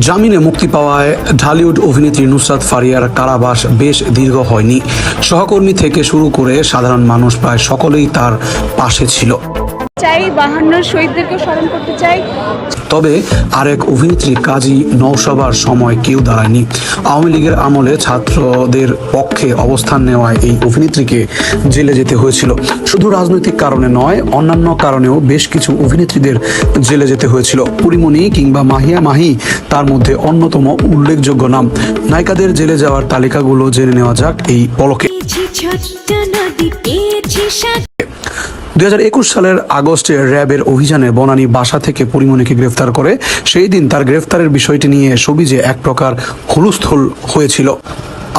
জামিনে মুক্তি পাওয়ায় ঢালিউড অভিনেত্রী নুসরাত ফারিয়ার কারাবাস বেশ দীর্ঘ হয়নি। সহকর্মী থেকে শুরু করে সাধারণ মানুষ প্রায় সকলেই তার পাশে ছিল। চাই বাহান্নর শহীদদেরকে স্মরণ করতে চাই। তবে আরেক অভিনেত্রী কাজী নৌসভার সময় কেউ দাঁড়ায়নি। আওয়ামী লীগের আমলে ছাত্রদের পক্ষে অবস্থান নেওয়ায় এই অভিনেত্রীকে জেলে যেতে হয়েছিল। শুধু রাজনৈতিক কারণে নয় অন্যান্য কারণেও বেশ কিছু অভিনেত্রীদের জেলে যেতে হয়েছিল। পরিমণি কিংবা মাহিয়া মাহি তার মধ্যে অন্যতম উল্লেখযোগ্য নাম। নায়িকাদের জেলে যাওয়ার তালিকাগুলো জেনে নেওয়া যাক এই পলকে। দুই সালের আগস্টে র্যাবের অভিযানে বনানী বাসা থেকে পরিমণিকে গ্রেফতার করে, সেই দিন তার গ্রেফতারের বিষয়টি নিয়ে সবিজে এক প্রকার হুলস্থুল হয়েছিল।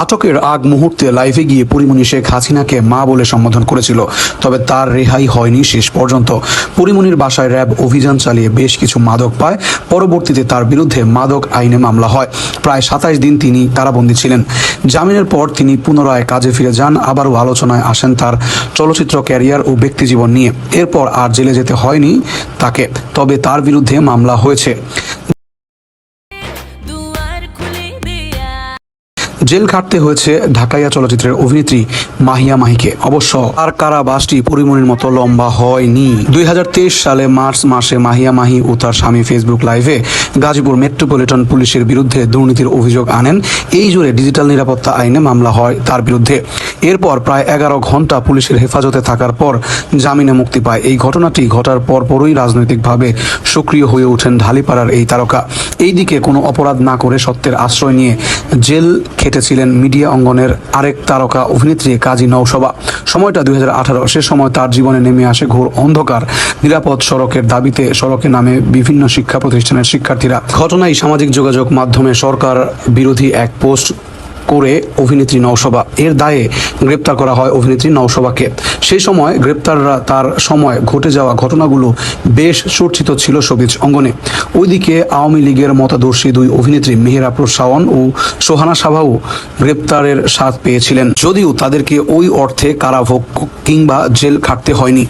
আটকের আগ মুহূর্তে লাইভে গিয়ে পরিমণি শেখ হাসিনাকে মা বলে সম্বোধন করেছিল। তবে তার রেহাই হয়নি শেষ পর্যন্ত। পরিমণির বাসায় র্যাব অভিযান চালিয়ে বেশ কিছু মাদক পায়। পরবর্তীতে তার বিরুদ্ধে মাদক আইনে মামলা হয়। প্রায় সাতাশ দিন তিনি কারাবন্দী ছিলেন। জামিনের পর তিনি পুনরায় কাজে ফিরে যান। আবারও আলোচনায় আসেন তার চলচ্চিত্র ক্যারিয়ার ও ব্যক্তিজীবন নিয়ে। এরপর আর জেলে যেতে হয়নি তাকে। তবে তার বিরুদ্ধে মামলা হয়েছে। জেল খাটতে হয়েছে ঢাকাইয়া চলচ্চিত্রের অভিনেত্রী মাহিয়া মাহিকে। অবশ্য আর কারাবাসটি পরিমণির মতো লম্বা হয়নি। দুই হাজার তেইশ সালে মার্চ মাসে মাহিয়া মাহি ও তার স্বামী ফেসবুক লাইভে গাজীপুর মেট্রোপলিটন পুলিশের বিরুদ্ধে দুর্নীতির অভিযোগ আনেন। এই জুড়ে ডিজিটাল নিরাপত্তা আইনে মামলা হয় তার বিরুদ্ধে। এরপর প্রায় এগারো ঘণ্টা পুলিশের হেফাজতে থাকার পর জামিনে মুক্তি পায়। এই ঘটনাটি ঘটার পর পরই রাজনৈতিকভাবে সক্রিয় হয়ে ওঠেন ঢালিপাড়ার এই তারকা। এইদিকে কোনো অপরাধ না করে সত্যের আশ্রয় নিয়ে জেল খেটেছিলেন মিডিয়া অঙ্গনের আরেক তারকা অভিনেত্রী কাজী নৌসভা সময়টা দুই সে সময় তার জীবনে নেমে আসে ঘোর অন্ধকার। নিরাপদ সড়কের দাবিতে সড়কে নামে বিভিন্ন শিক্ষা প্রতিষ্ঠানের শিক্ষার্থীরা। ঘটনায় সামাজিক যোগাযোগ মাধ্যমে সরকার বিরোধী এক পোস্ট করে অভিনেত্রী নৌসভা এর দায়ে গ্রেপ্তার করা হয় অভিনেত্রী নৌসভাকে সেই সময় গ্রেপ্তাররা তার সময় ঘটে যাওয়া ঘটনাগুলো বেশ চর্চিত ছিল সবিজ অঙ্গনে। ওইদিকে আওয়ামী লীগের মতাদর্শী দুই অভিনেত্রী মেহেরা শাওন ও সোহানা সাভাও গ্রেপ্তারের স্বাদ পেয়েছিলেন। যদিও তাদেরকে ওই অর্থে কারাভোগ কিংবা জেল খাটতে হয়নি।